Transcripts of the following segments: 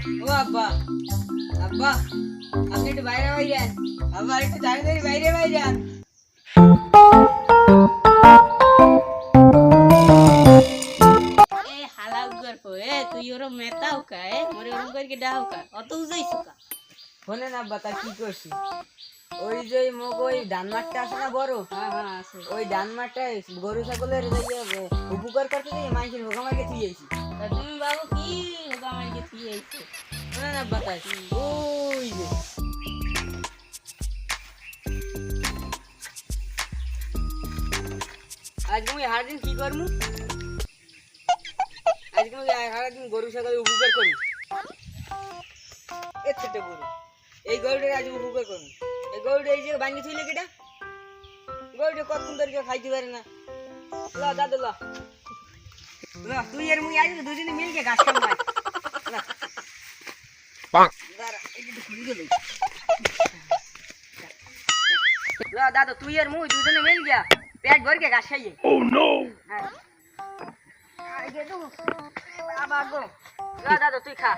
আব্বা আপনি একটু বাইরে বাইরে আন আব্বা একটু তাড়াতাড়ি বাইরে বাইরে আন এ হালা উগার তুই ওর মেতাও কা এ মোরে ওরম করে ডাও কা অত উজাইছ কা? শোনেন না বাতা কি করছি? ওই যে মোক ওই ধান মাঠটা আছে না বড়? হ্যাঁ হ্যাঁ ওই গরু ছাগলের উপকার করতে মানুষের থুয়েছি তা তুমি বাবু কি আব্বা তাই ওই যে। আজকে আমি হার দিন কি করমু? আজকে আমি সারাদিন গরু ছাগল উপকার করি এর ছোট গরু। এই গরুটা আজ উপকার করু গরুটা এই যে ভাঙ্গি থইলে কেটা? গরুটা কতক্ষণ ধরে কেউ খাইতে পারে না? ল দাদু ল। তুই এর মুই আজ দুজনে মিলকে ঘাস খাব দাদু তুই আর মুই দুজনে মিল গিয়া পেট ভর কে ঘাস খাইয়ে। হ্যাঁ। এই যে দু, বাবা গো। ল দাদু তুই খা।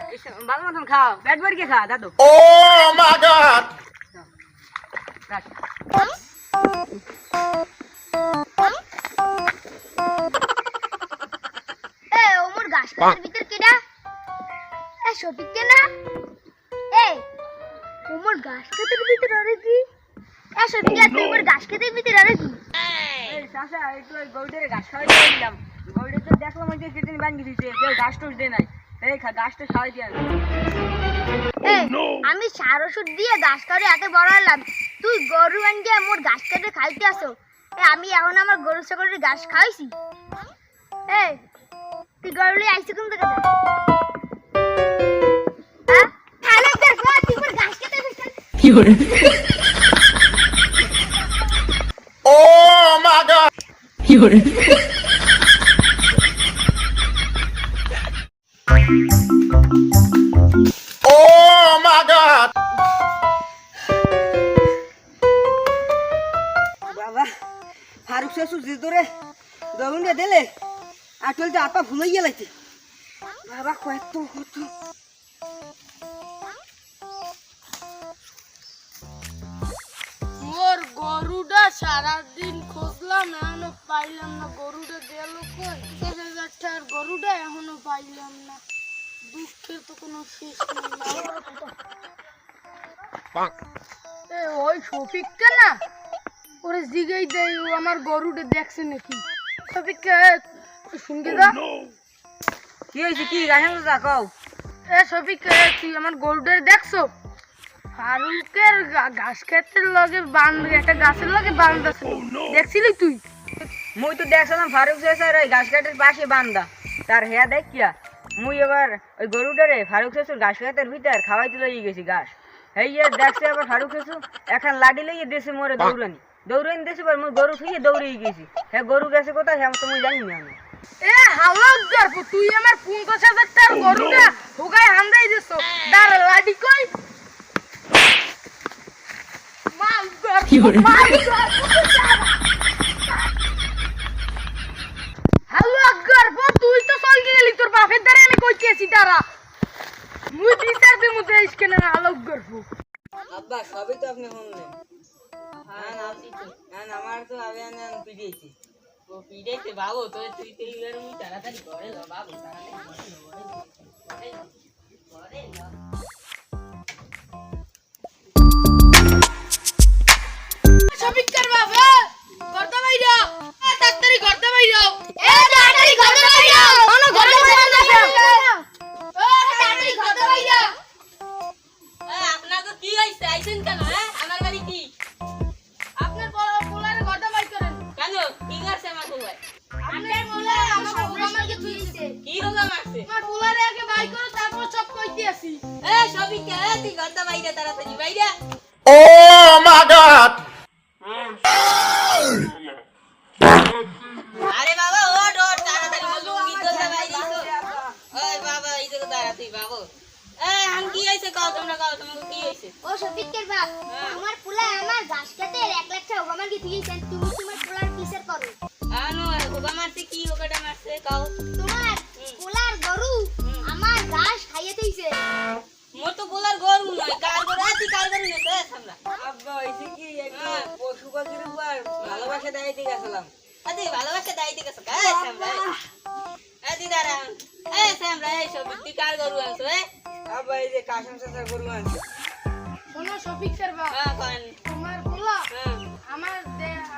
ভালো মতন খাও। পেট ভর কে খা দাদু। Oh my god! ঘাস। এ ওমর গাছ কাটার ভিতর কেডা এ শফিক কে না ওমর গাছ কাটার ভিতর আরে কি এ শফিক আর তুই ওমর গাছ কাটার ভিতর আরে কি এই চাচা, একটু ওই দিলাম। গরুটা তো দেখলাম ওই যে কেটে দিছে, কেউ ঘাস টুস দেয় নাই। এই খা, ঘাসটা খাওয়াইতে আন। এ আমি সার ওষুধ দিয়ে গাছ কাটে এত বড় হলাম। তুই গরু আনকে মোর গাছ কাটে খাইতে আসো। আমি এখন আমার গরু ছাগলের ঘাস খাইছি এ তুই গরু লিয়ে আইছি কোন হ্যাঁ? হ্যালো দেখো তুই মোর ঘাস কাটে ফেলছিস Oh my চলতে আপা ভুলে লাগছে বাবা, কত কত মোর গরুটা সারাদিন এখনও পাইলাম না। গরুটা গেল গরুটা এখনও পাইলাম না। দুঃখের তো কোনো শেষ নেই। ওই না? ওরে জিগাই দেয়, ও আমার গরুটা দেখছে নাকি? শুনকে দা কি হয়েছে? কি তো কও? এ তুই আমার দেখছ? ফারুকের ঘাস খেতের লগে একটা গাছের লগে বান্ধ আছে দেখছিলি তুই? মুই তো দেখছিলাম ফারুক ওই ঘাস পাশে বান্দা তার হেয়া দেখিয়া মুই এবার ওই গরুটারে ফারুক শ্বশুর ঘাস কাটের ভিতর খাওয়াইতে লইয়ে গেছি ঘাস। এই দেখছে আবার ফারুক শ্বশুর এখন লাডি লইয়ে দেশে মোরে দৌড়ানি। দৌড়ানি দেশে পর মুই গরু থুইয়ে দৌড়িয়ে গেছি। হ্যাঁ গরু গেছে কোথায়? হ্যাঁ তো মুই জানি না আমি। এ হাওয়া গর্ব তুই আমার পঞ্চাশ হাজার টাকার গরুটা হুগাই হান্দাই দিছ দাঁড়া লাডি কই? মাল গর্ব মাল হ্যালো গর্ব তুই তো চল গেলি তোর বাপের দ্বারা আমি কইতে আছি দাঁড়া। মুই বিচার দিমু দেশ কেন হ্যালো গর্ব আব্বা সবই তো আপনি শুনলেন। হ্যাঁ হ্যাঁ আমার তো আগে ও পিড়াইতে বাবু তো তুই তো এবার মুই তাড়াতাড়ি ঘরে ল বাবু তাড়াতাড়ি এ সবিকে তুই বাইরা তাড়াতাড়ি বাইরা। Oh! আরে বাবা তাড়াতাড়ি লুঙ্গি তো ওই বাবা এই বাবু। আমার পোলা আমার ঘাস কাটে এক লাখ টাকা ওগামার কি দিয়েছেন তুমি তোমার পোলার কিসের করো? আনো ওগা মারছে কি ওগাটা মারছে কও। তোমার পোলার গরু তো বলার গরু নয় কার গরু আছি কার গরু নেতে আমরা। আব্বা হইছে কি একটু পশু পাখির উপর ভালোবাসা দাইতে গেছিলাম আদি ভালোবাসা দাইতে গেছে কাই আমরা? আদি দাঁড়া এই আমরা এই সব তুই কার গরু আনছো এ? আব্বা এই যে কাশম চাচা গরু আনছে। শোনো শফিক স্যার বা হ্যাঁ কন তোমার বলা হ্যাঁ। আমার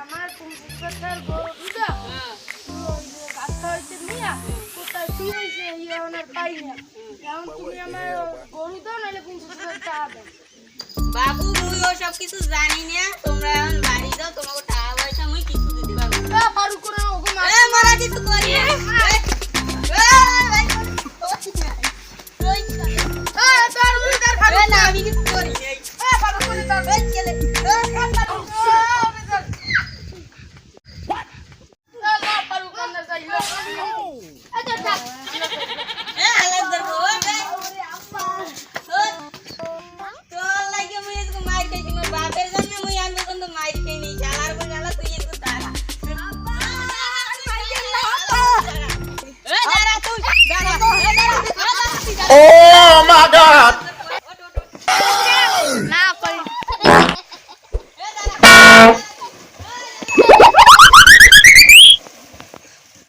আমার কুম্পুটার গরুটা হ্যাঁ। ওই যে গাছ এখন তুমি আমার গরু দাও নাহলে কুম্পুটার টাকা দাও বাবু মুই ও সব কিছু জানি না, তোমরা এখন